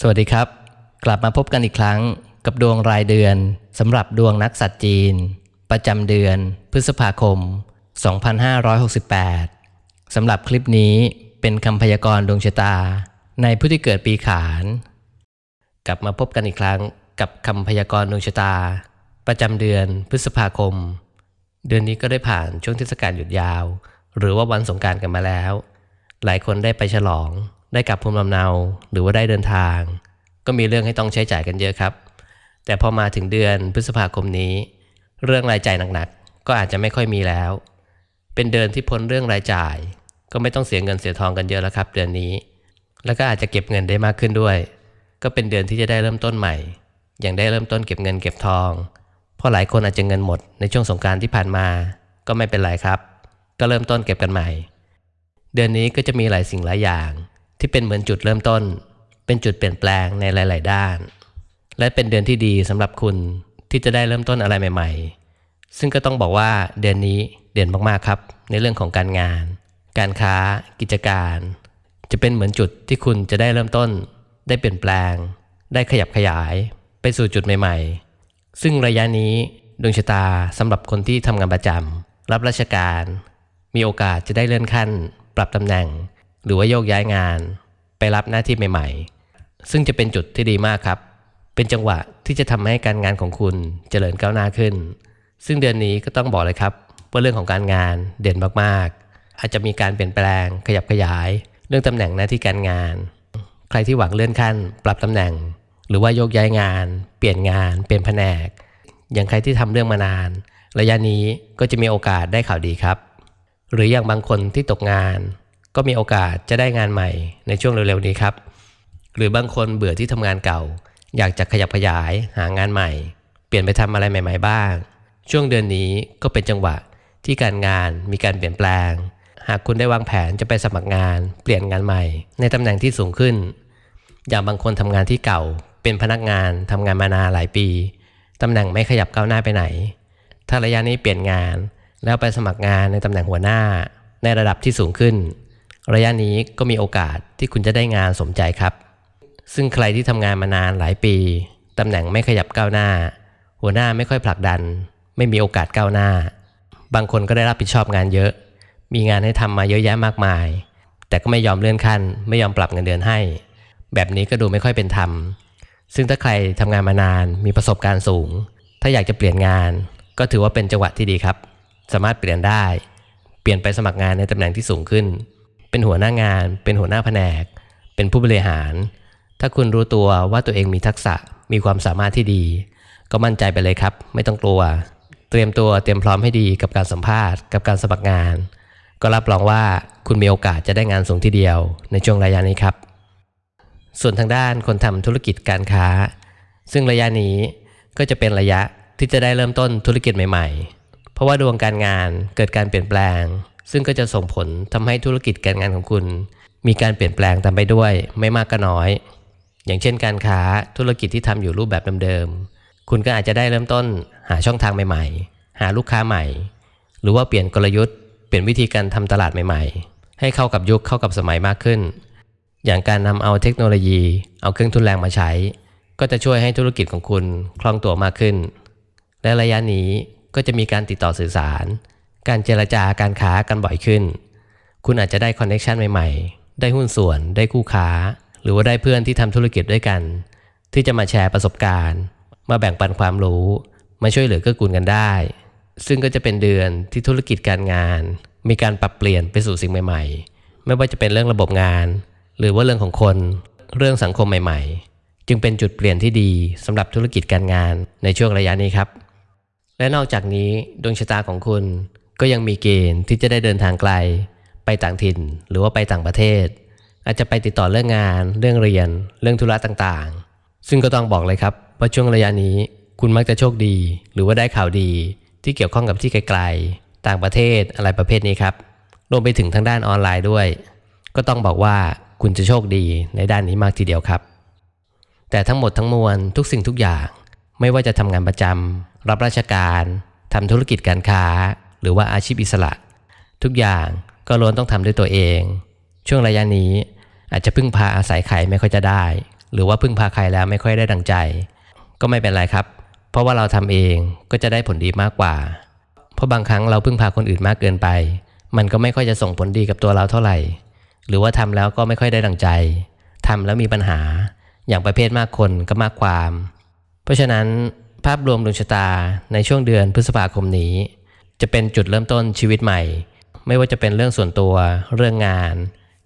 สวัสดีครับ กลับมาพบกันอีกครั้งกับดวงรายเดือนสำหรับดวงนักสัตว์จีน ประจำเดือน พฤษภาคม 2568สำหรับคลิปนี้เป็นคำพยากรณ์ดวงชะตา ในผู้ที่เกิดปีขาน กลับมาพบกันอีกครั้งกับคำพยากรณ์ดวงชะตา ประจำเดือนพฤษภาคม เดือนนี้ก็ได้ผ่านช่วงเทศกาลหยุดยาว หรือว่าวันสงการกันมาแล้ว หลายคนได้ไปฉลอง ได้กลับภูมิลำเนาหรือว่าได้เดินทาง ก็มีเรื่องให้ต้องใช้จ่ายกันเยอะครับ แต่พอมาถึงเดือนพฤษภาคมนี้ เรื่องรายจ่ายหนักๆก็อาจจะไม่ค่อยมีแล้ว เป็นเดือนที่พ้นเรื่องรายจ่าย ก็ไม่ต้องเสียเงินเสียทองกันเยอะแล้วครับ เดือนนี้ แล้วก็อาจจะเก็บเงินได้มากขึ้นด้วย ก็เป็นเดือนที่จะได้เริ่มต้นใหม่ อย่างได้เริ่มต้นเก็บเงินเก็บทองเพราะหลายคนอาจจะเงินหมดในช่วงสงการที่ผ่านมา ก็ไม่เป็นไรครับ ก็เริ่มต้นเก็บกันใหม่ เดือนนี้ก็จะมีหลายสิ่งหลายอย่าง ที่เป็นเหมือนจุดเริ่มต้น เป็นจุดเปลี่ยนแปลงในหลาย ๆ ด้าน และเป็นเดือนที่ดีสำหรับคุณที่จะได้เริ่มต้นอะไรใหม่ ๆ ซึ่งก็ต้องบอกว่าเดือนนี้เด่นมากๆครับ ในเรื่องของการงาน การค้า กิจการ จะเป็นเหมือนจุดที่คุณจะได้เริ่มต้น ได้เปลี่ยนแปลง ได้ขยับขยาย ไปสู่จุดใหม่ ๆ ซึ่งระยะนี้ดวงชะตาสำหรับคนที่ทำงานประจำรับราชการ มีโอกาสจะได้เลื่อนขั้น ปรับตำแหน่ง หรือว่าโยกย้ายงานไปรับหน้าที่ใหม่ ๆ ซึ่งจะเป็นจุดที่ดีมากครับ เป็นจังหวะที่จะทำให้การงานของคุณเจริญก้าวหน้าขึ้น ซึ่งเดือนนี้ก็ต้องบอกเลยครับว่าเรื่องของการงานเด่นมากๆ อาจจะมีการเปลี่ยนแปลงขยับขยาย เรื่องตำแหน่งหน้าที่การงาน ใครที่หวังเลื่อนขั้น ปรับตำแหน่ง หรือว่าโยกย้ายงาน เปลี่ยนงาน เปลี่ยนแผนก อย่างใครที่ทำเรื่องมานาน ระยะนี้ก็จะมีโอกาสได้ข่าวดีครับ หรืออย่างบางคนที่ตกงาน ก็มีโอกาสจะได้งานใหม่ในช่วงเร็วๆนี้ครับ หรือบางคนเบื่อที่ทำงานเก่า อยากจะขยับขยายหางานใหม่ เปลี่ยนไปทำอะไรใหม่ ๆ บ้าง ช่วงเดือนนี้ก็เป็นจังหวะที่การงานมีการเปลี่ยนแปลง หากคุณได้วางแผนจะไปสมัครงาน เปลี่ยนงานใหม่ ในตำแหน่งที่สูงขึ้น อย่างบางคนทำงานที่เก่า เป็นพนักงานทำงานมานานหลายปีตำแหน่งไม่ขยับก้าวหน้าไปไหน ถ้าระยะนี้เปลี่ยนงาน แล้วไปสมัครงานในตำแหน่งหัวหน้า ในระดับที่สูงขึ้น ระยะนี้ก็มีโอกาสที่คุณจะได้งานสมใจครับ ซึ่งใครที่ทำงานมานานหลายปีตำแหน่งไม่ขยับก้าวหน้า หัวหน้าไม่ค่อยผลักดัน ไม่มีโอกาสก้าวหน้า บางคนก็ได้รับผิดชอบงานเยอะ มีงานให้ทำมาเยอะแยะมากมาย แต่ก็ไม่ยอมเลื่อนขั้น ไม่ยอมปรับเงินเดือนให้ แบบนี้ก็ดูไม่ค่อยเป็นธรรม ซึ่งถ้าใครทำงานมานานมีประสบการณ์สูง ถ้าอยากจะเปลี่ยนงาน ก็ถือว่าเป็นจังหวะที่ดีครับ สามารถเปลี่ยนได้ เปลี่ยนไปสมัครงานในตำแหน่งที่สูงขึ้น เป็นหัวหน้างาน เป็นหัวหน้าแผนก เป็นผู้บริหาร ถ้าคุณรู้ตัวว่าตัวเองมีทักษะมีความสามารถที่ดี ก็มั่นใจไปเลยครับ ไม่ต้องกลัว เตรียมตัวเตรียมพร้อมให้ดีกับการสัมภาษณ์กับการสมัครงาน ก็รับรองว่าคุณมีโอกาสจะได้งานสูงทีเดียว ในช่วงระยะนี้ครับ ส่วนทางด้านคนทำธุรกิจการค้า ซึ่งระยะนี้ก็จะเป็นระยะที่จะได้เริ่มต้นธุรกิจใหม่ ๆ เพราะว่าดวงการงานเกิดการเปลี่ยนแปลง ซึ่งก็จะส่งผลทำให้ธุรกิจการงานของคุณ มีการเปลี่ยนแปลงตามไปด้วย ไม่มากก็น้อย อย่างเช่นการค้าธุรกิจที่ทำอยู่รูปแบบเดิมๆคุณก็อาจจะได้เริ่มต้นหาช่องทางใหม่ๆ หาลูกค้าใหม่ หรือว่าเปลี่ยนกลยุทธ์เปลี่ยนวิธีการทำตลาดใหม่ๆ ให้เข้ากับยุคเข้ากับสมัยมากขึ้น อย่างการนำเอาเทคโนโลยี เอาเครื่องทุนแรงมาใช้ ก็จะช่วยให้ธุรกิจของคุณคล่องตัวมากขึ้น และระยะนี้ก็จะมีการติดต่อสื่อสาร การเจรจาการค้ากันบ่อยขึ้น คุณอาจจะได้คอนเน็ชันใหม่ๆ ได้หุ้นส่วน ได้คู่ค้า หรือว่าได้เพื่อนที่ทำธุรกิจด้วยกัน ที่จะมาแชร์ประสบการณ์ มาแบ่งปันความรู้ มาช่วยเหลือเกื้อกูลกันได้ ซึ่งก็จะเป็นเดือนที่ธุรกิจการงาน มีการปรับเปลี่ยนไปสู่สิ่งใหม่ ๆ ไม่ว่าจะเป็นเรื่องระบบงาน หรือว่าเรื่องของคน เรื่องสังคมใหม่ ๆ จึงเป็นจุดเปลี่ยนที่ดีสำหรับธุรกิจการงานในช่วงระยะนี้ครับ และนอกจากนี้ดวงชะตาของคุณ ก็ยังมีเกณฑ์ที่จะได้เดินทางไกล ไปต่างถิ่น หรือว่าไปต่างประเทศ อาจจะไปติดต่อเรื่องงาน เรื่องเรียน เรื่องธุระต่างๆ ซึ่งก็ต้องบอกเลยครับว่าช่วงระยะนี้คุณมักจะโชคดี หรือว่าได้ข่าวดีที่เกี่ยวข้องกับที่ไกลๆ ต่างประเทศอะไรประเภทนี้ครับรวมไปถึงทางด้านออนไลน์ด้วย ก็ต้องบอกว่าคุณจะโชคดีในด้านนี้มากทีเดียวครับ แต่ทั้งหมดทั้งมวลทุกสิ่งทุกอย่าง ไม่ว่าจะทำงานประจำรับราชการทำธุรกิจการค้า หรือว่าอาชีพอิสระ ทุกอย่างก็ล้วนต้องทำด้วยตัวเอง ช่วงระยะนี้อาจจะพึ่งพาอาศัยใครไม่ค่อยจะได้ หรือว่าพึ่งพาใครแล้วไม่ค่อยได้ดังใจ ก็ไม่เป็นไรครับ เพราะว่าเราทำเองก็จะได้ผลดีมากกว่า เพราะบางครั้งเราพึ่งพาคนอื่นมากเกินไป มันก็ไม่ค่อยจะส่งผลดีกับตัวเราเท่าไหร่ หรือว่าทำแล้วก็ไม่ค่อยได้ดังใจทำแล้วมีปัญหา อย่างประเภทมากคนก็มากความ เพราะฉะนั้นภาพรวมดวงชะตาในช่วงเดือนพฤษภาคมนี้ จะเป็นจุดเริ่มต้นชีวิตใหม่ ไม่ว่าจะเป็นเรื่องส่วนตัวเรื่องงาน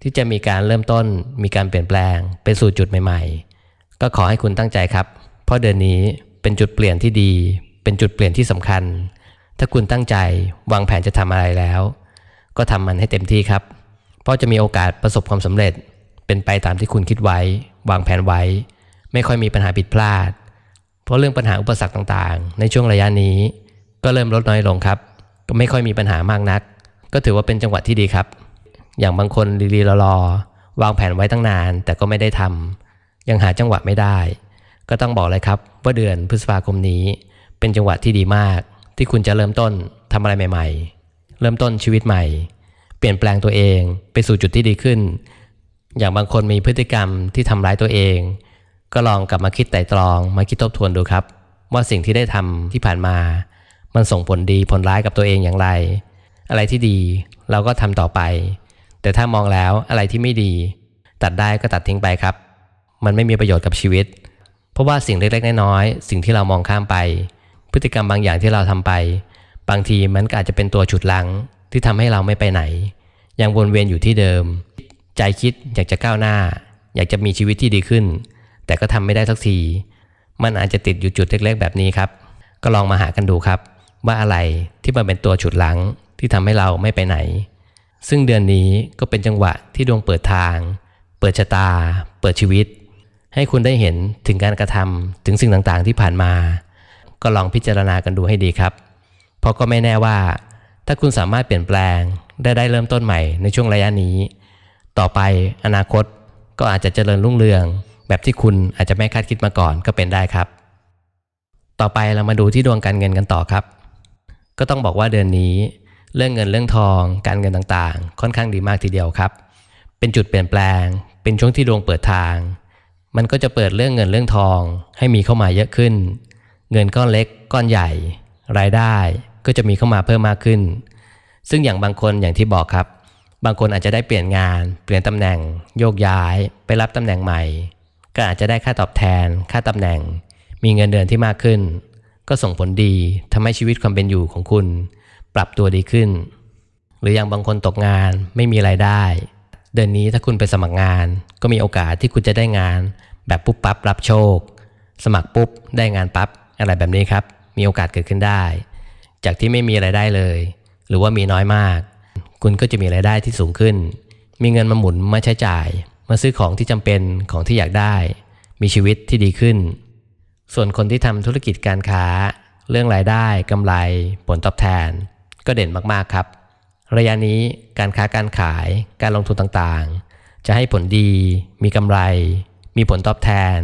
ที่จะมีการเริ่มต้น มีการเปลี่ยนแปลง ไปสู่จุดใหม่ ๆ ก็ขอให้คุณตั้งใจครับ เพราะเดือนนี้เป็นจุดเปลี่ยนที่ดี เป็นจุดเปลี่ยนที่สำคัญ ถ้าคุณตั้งใจวางแผนจะทำอะไรแล้ว ก็ทำมันให้เต็มที่ครับ เพราะจะมีโอกาสประสบความสำเร็จ เป็นไปตามที่คุณคิดไว้ วางแผนไว้ ไม่ค่อยมีปัญหาผิดพลาด เพราะเรื่องปัญหาอุปสรรคต่างๆ ในช่วงระยะนี้ก็เริ่มลดน้อยลงครับ ก็ไม่ค่อยมีปัญหามากนัก ก็ถือว่าเป็นจังหวะที่ดีครับ อย่างบางคนรีรอๆวางแผนไว้ตั้งนาน แต่ก็ไม่ได้ทำยังหาจังหวะไม่ได้ ก็ต้องบอกเลยครับว่าเดือนพฤษภาคมนี้ เป็นจังหวะที่ดีมาก ที่คุณจะเริ่มต้นทำอะไรใหม่ ๆ เริ่มต้นชีวิตใหม่ เปลี่ยนแปลงตัวเองไปสู่จุดที่ดีขึ้น อย่างบางคนมีพฤติกรรมที่ทำร้ายตัวเอง ก็ลองกลับมาคิดไต่ตรองมาคิดทบทวนดูครับ ว่าสิ่งที่ได้ทำที่ผ่านมา มันส่งผลดีผลร้ายกับตัวเองอย่างไร อะไรที่ดีเราก็ทำต่อไป แต่ถ้ามองแล้วอะไรที่ไม่ดี ตัดได้ก็ตัดทิ้งไปครับ มันไม่มีประโยชน์กับชีวิต เพราะว่าสิ่งเล็กๆน้อยๆสิ่งที่เรามองข้ามไป พฤติกรรมบางอย่างที่เราทำไป บางทีมันก็อาจจะเป็นตัวฉุดลังที่ทำให้เราไม่ไปไหน ยังวนเวียนอยู่ที่เดิม ใจคิดอยากจะก้าวหน้า อยากจะมีชีวิตที่ดีขึ้น แต่ก็ทำไม่ได้สักทีมันอาจจะติดอยู่จุดเล็กๆ แบบนี้ครับ ก็ลองมาหากันดูครับ ว่าอะไรที่มันเป็นตัวฉุดลังที่ทำให้เราไม่ไปไหน ซึ่งเดือนนี้ก็เป็นจังหวะที่ดวงเปิดทาง เปิดชะตา เปิดชีวิต ให้คุณได้เห็นถึงการกระทำถึงสิ่งต่างๆที่ผ่านมา ก็ลองพิจารณากันดูให้ดีครับ เพราะก็ไม่แน่ว่า ถ้าคุณสามารถเปลี่ยนแปลงได้ได้เริ่มต้นใหม่ในช่วงระยะนี้ ต่อไปอนาคตก็อาจจะเจริญรุ่งเรือง แบบที่คุณอาจจะไม่คาดคิดมาก่อนก็เป็นได้ครับ ต่อไปเรามาดูที่ดวงการเงินกันต่อครับ ก็ต้องบอกว่าเดือนนี้ เรื่องเงินเรื่องทอง การเงินต่างๆ ค่อนข้างดีมากทีเดียวครับ เป็นจุดเปลี่ยนแปลง เป็นช่วงที่ดวงเปิดทาง มันก็จะเปิดเรื่องเงินเรื่องทอง ให้มีเข้ามาเยอะขึ้น เงินก้อนเล็กก้อนใหญ่ รายได้ก็จะมีเข้ามาเพิ่มมากขึ้น ซึ่งอย่างบางคนอย่างที่บอกครับ บางคนอาจจะได้เปลี่ยนงาน เปลี่ยนตำแหน่ง โยกย้าย ไปรับตำแหน่งใหม่ ก็อาจจะได้ค่าตอบแทน ค่าตำแหน่ง มีเงินเดือนที่มากขึ้น ก็ส่งผลดีทำให้ชีวิตความเป็นอยู่ของคุณ ปรับตัวดีขึ้น หรืออย่างบางคนตกงานไม่มีไรายได้ เดือนนี้ถ้าคุณไปสมัครงาน ก็มีโอกาสที่คุณจะได้งาน แบบปุ๊บปั๊บรับโชค สมัครปุ๊บได้งานปั๊บอะไรแบบนี้ครับ มีโอกาสเกิดขึ้นได้ จากที่ไม่มีไรายได้เลย หรือว่ามีน้อยมาก คุณก็จะมีรายได้ที่สูงขึ้น มีเงินมาหมุนมาใช้จ่าย มาซื้อของที่จำเป็นของที่อยากได้ มีชีวิตที่ดีขึ้น ส่วนคนที่ทำธุรกิจการค้า เรื่องรายได้กำไร ผลตอบแทน ก็เด่นมากๆครับ ระยะนี้การค้าการขาย การลงทุนต่างๆ จะให้ผลดี มีกำไร มีผลตอบแทน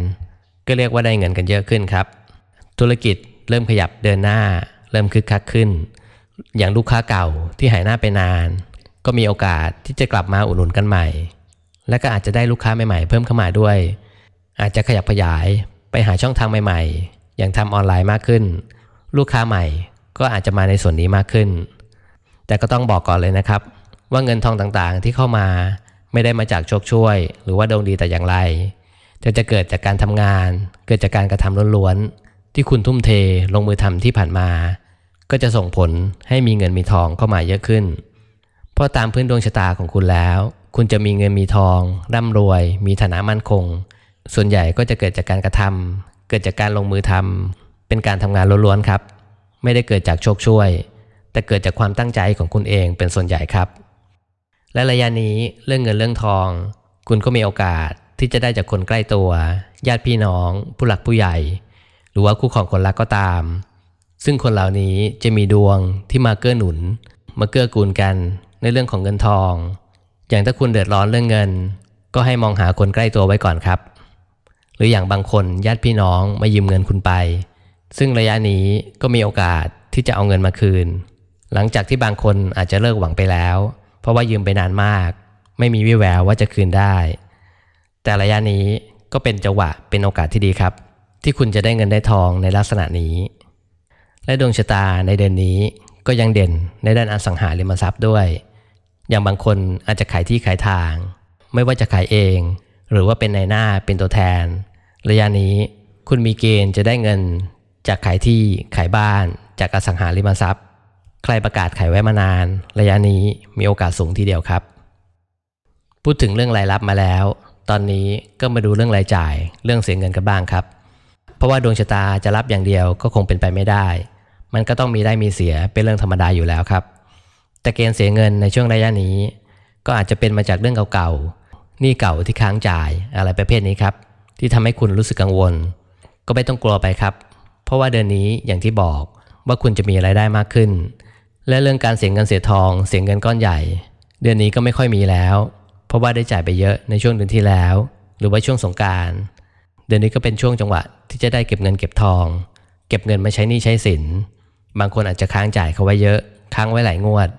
ก็เรียกว่าได้เงินกันเยอะขึ้นครับ ธุรกิจเริ่มขยับเดินหน้า เริ่มคึกคักขึ้น อย่างลูกค้าเก่าที่หายหน้าไปนาน ก็มีโอกาสที่จะกลับมาอุดหนุนกันใหม่ และก็อาจจะได้ลูกค้าใหม่ๆเพิ่มเข้ามาด้วย อาจจะขยับขยาย ไปหาช่องทางใหม่ ๆ อย่างทำออนไลน์มากขึ้น ลูกค้าใหม่ก็อาจจะมาในส่วนนี้มากขึ้น แต่ก็ต้องบอกก่อนเลยนะครับ ว่าเงินทองต่างๆที่เข้ามาไม่ได้มาจากโชคช่วย หรือว่าดวงดีแต่อย่างไรแต่จะเกิดจากการทำงาน เกิดจากการกระทำล้วนๆที่คุณทุ่มเทลงมือทำที่ผ่านมา ก็จะส่งผลให้มีเงินมีทองเข้ามาเยอะขึ้น เพราะตามพื้นดวงชะตาของคุณแล้ว คุณจะมีเงินมีทองร่ำรวย มีฐานะมั่นคง ส่วนใหญ่ก็จะเกิดจากการกระทำเกิดจากการลงมือทำเป็นการทำงานล้วนๆครับ ไม่ได้เกิดจากโชคช่วย แต่เกิดจากความตั้งใจของคุณเองเป็นส่วนใหญ่ครับ และระยะนี้เรื่องเงินเรื่องทอง คุณก็มีโอกาสที่จะได้จากคนใกล้ตัว ญาติพี่น้อง ผู้หลักผู้ใหญ่ หรือว่าคู่ของคนรักก็ตาม ซึ่งคนเหล่านี้จะมีดวงที่มาเกื้อหนุน มาเกื้อกูลกันในเรื่องของเงินทอง อย่างถ้าคุณเดือดร้อนเรื่องเงิน ก็ให้มองหาคนใกล้ตัวไว้ก่อนครับ หรืออย่างบางคนญาติพี่น้องมายืมเงินคุณไป ซึ่งระยะนี้ก็มีโอกาสที่จะเอาเงินมาคืน หลังจากที่บางคนอาจจะเลิกหวังไปแล้ว เพราะว่ายืมไปนานมาก ไม่มีวิแววว่าจะคืนได้ แต่ระยะนี้ก็ก็เป็นจังหวะเป็นโอกาสที่ดีครับ ที่คุณจะได้เงินได้ทองในลักษณะนี้ และดวงชะตาในเดือนนี้ก็ยังเด่นในด้านอสังหาริมทรัพย์ด้วย อย่างบางคนอาจจะขายที่ขายทาง ไม่ว่าจะขายเอง หรือว่าเป็นนายหน้าเป็นตัวแทน ระยะนี้คุณมีเกณฑ์จะได้เงินจากขายที่ขายบ้าน จากอสังหาริมทรัพย์ ใครประกาศขายไว้มานาน ระยะนี้มีโอกาสสูงทีเดียวครับ พูดถึงเรื่องรายรับมาแล้ว ตอนนี้ก็มาดูเรื่องรายจ่าย เรื่องเสียเงินกันบ้างครับ เพราะว่าดวงชะตาจะรับอย่างเดียวก็คงเป็นไปไม่ได้ มันก็ต้องมีได้มีเสียเป็นเรื่องธรรมดาอยู่แล้วครับ แต่เกณฑ์เสียเงินในช่วงระยะนี้ ก็อาจจะเป็นมาจากเรื่องเก่าๆ นี้เก่าที่ค้างจ่ายอะไรประเภทนี้ครับ ที่ทำให้คุณรู้สึกกังวล ก็ไม่ต้องกลัวไปครับ เพราะว่าเดือนนี้อย่างที่บอกว่าคุณจะมีรายได้มากขึ้น และเรื่องการเสียเงินเสียทองเสียเงินก้อนใหญ่ เดือนนี้ก็ไม่ค่อยมีแล้ว เพราะว่าได้จ่ายไปเยอะในช่วงเดือนที่แล้ว หรือว่าช่วงสงการเดือนนี้ก็เป็นช่วงจังหวะที่จะได้เก็บเงินเก็บทอง เก็บเงินมาใช้หนี้ใช้สิน บางคนอาจจะค้างจ่ายเขาไว้เยอะ ค้างไว้หลายงวด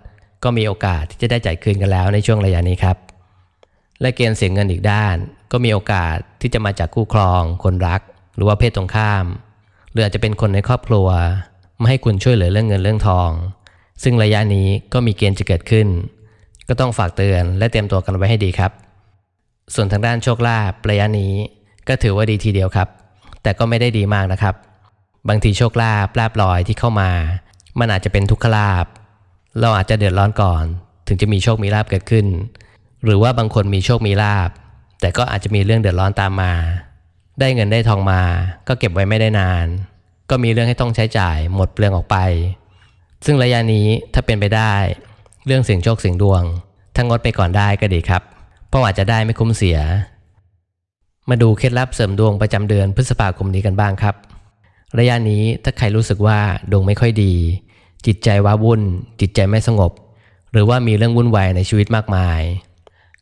ก็มีโอกาสที่จะได้จ่ายคืนกันแล้วในช่วงระยะนี้ครับ และเกณฑ์เสียเงินอีกด้าน ก็มีโอกาสที่จะมาจากคู่ครอง คนรัก หรือว่าเพศตรงข้าม หรืออาจจะเป็นคนในครอบครัวไมาให้คุณช่วยเหลือเรื่องเงินเรื่องทอง ซึ่งระยะนี้ก็มีเกณฑ์จะเกิดขึ้น ก็ต้องฝากเตือนและเตรียมตัวกันไว้ให้ดีครับ ส่วนทางด้านโชคลาภระยะนี้ก็ถือว่าดีทีเดียวครับ แต่ก็ไม่ได้ดีมากนะครับ บางทีโชคลาภลาบลอยที่เข้ามา มันอาจจะเป็นทุกขลาภเราอาจจะเดือดร้อนก่อน ถึงจะมีโชคมีลาภเกิดขึ้น หรือว่าบางคนมีโชคมีลาภแต่ก็อาจจะมีเรื่องเดือดร้อนตามมา ได้เงินได้ทองมา ก็เก็บไว้ไม่ได้นาน ก็มีเรื่องให้ต้องใช้จ่ายหมดเปลืองออกไป ซึ่งระยะนี้ถ้าเป็นไปได้ เรื่องเสี่ยงโชคเสี่ยงดวงทั้งงดไปก่อนได้ก็ดีครับ เพราะอาจจะได้ไม่คุ้มเสีย มาดูเคล็ดลับเสริมดวงประจำเดือนพฤษภาคมนี้กันบ้างครับ ระยะนี้ถ้าใครรู้สึกว่าดวงไม่ค่อยดี จิตใจว้าวุ่น จิตใจไม่สงบ หรือว่ามีเรื่องวุ่นวายในชีวิตมากมาย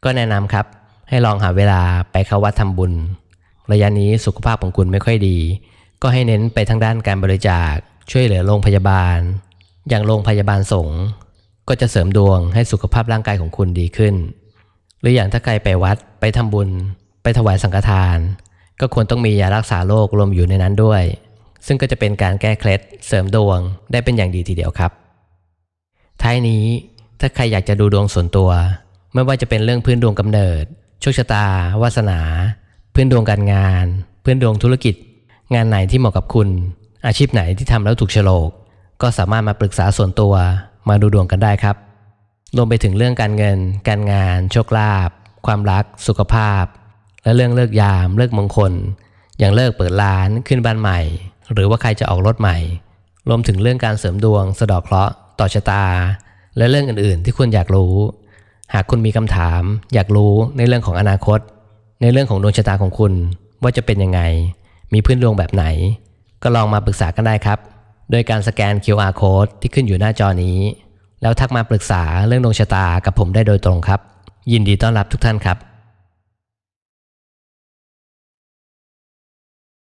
ก็แนะนำครับ ให้ลองหาเวลาไปเข้าวัดทำบุญ ระยะนี้สุขภาพของคุณไม่ค่อยดี ก็ให้เน้นไปทางด้านการบริจาค ช่วยเหลือโรงพยาบาล อย่างโรงพยาบาลสงฆ์ก็จะเสริมดวงให้สุขภาพร่างกายของคุณดีขึ้น หรืออย่างถ้าใครไปวัดไปทำบุญ ไปถวายสังฆทาน ก็ควรต้องมียารักษาโรครวมอยู่ในนั้นด้วย ซึ่งก็จะเป็นการแก้เคล็ดเสริมดวงได้เป็นอย่างดีทีเดียวครับ ท้ายนี้ถ้าใครอยากจะดูดวงส่วนตัว ไม่ว่าจะเป็นเรื่องพื้นดวงกำเนิด โชคชะตา วาสนา พื้นดวงการงาน พื้นดวงธุรกิจ งานไหนที่เหมาะกับคุณ อาชีพไหนที่ทำแล้วถูกโฉลก ก็สามารถมาปรึกษาส่วนตัวมาดูดวงกันได้ครับ รวมไปถึงเรื่องการเงิน การงาน โชคลาภ ความรัก สุขภาพ และเรื่องเลิกยาม เลิกมงคล อย่างเลิกเปิดร้าน ขึ้นบ้านใหม่ หรือว่าใครจะออกรถใหม่ รวมถึงเรื่องการเสริมดวง สะดอกเคราะห์ ต่อชะตา และเรื่องอื่น ๆ ที่คุณอยากรู้ หากคุณมีคำถาม อยากรู้ในเรื่องของอนาคต ในเรื่องของดวงชะตาของคุณ ว่าจะเป็นยังไง มีพื้นดวงแบบไหน ก็ลองมาปรึกษากันได้ครับ โดยการสแกน QR code ที่ขึ้นอยู่หน้าจอนี้ แล้วทักมาปรึกษาเรื่องดวงชะตากับผมได้โดยตรงครับ ยินดีต้อนรับทุกท่านครับ